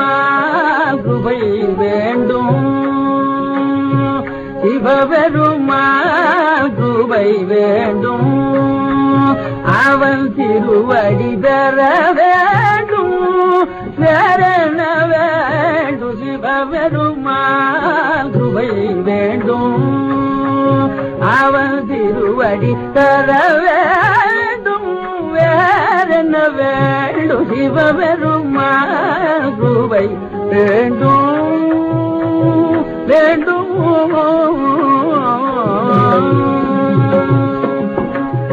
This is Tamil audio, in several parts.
அம்மா குபை வேண்டும். சிவபெருமா குபை வேண்டும். அவன் திருவடி பெற வேண்டும். வேறென வேண்டும் சிவபெருமா குபை வேண்டும். அவன் திருவடி தர என்ன வேண்டும் சிவபெருமான் குருவை வேண்டும் வேண்டும்.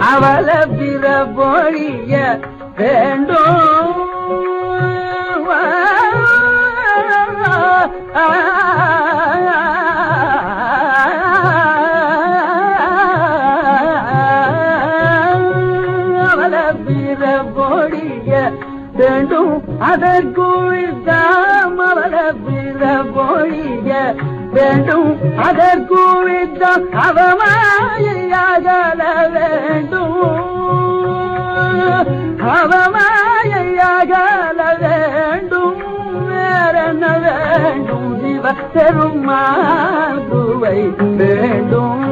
அவள பிற பொழிய வேண்டும். Ah வேண்டும். அதற்குவித்தாம் அவள பிற பொழிய வேண்டும். அதற்குவித்தாம் அவமாயையாகல வேண்டும். அவமாயையாகல வேண்டும். வேறென்ன வேண்டும்? சிவ பெருமாதுவை வேண்டும்.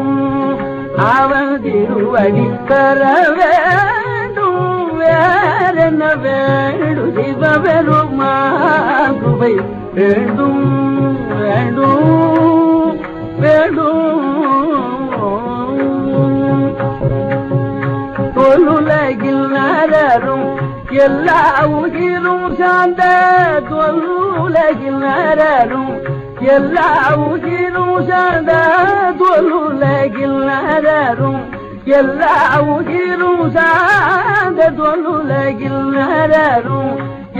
அவன் திருவடி தர வேண்டும். வேறென்ன வேண்டும் சிவ பெருமாதுவை வேண்டும் வேண்டும் வேண்டும் தொல்லுலகில் நரரும் எல்லா உயிரும் சார்ந்த தொல்லுலகில் நரரும் எல்லா உயிரும் சார்ந்த தொல்லுலகில் நரரும் எல்லா உயிரும் சார்ந்த தொழுலகில் நரரும்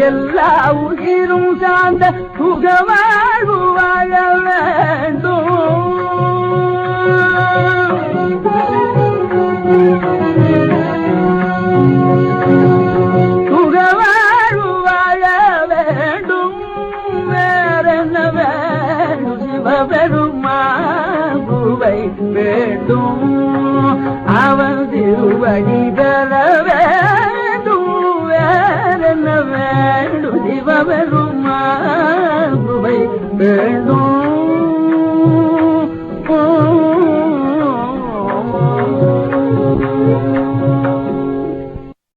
எல்லா உயிரும் சார்ந்த சுகவாழ்வு வாழ வேண்டும். சுகவாழ்வு வாழ வேண்டும். வேறென்ன வேண்டும் சிவபெருமான் குருவை வேண்டும். அவன் திருவடி பெற வேறென்ன வேண்டும்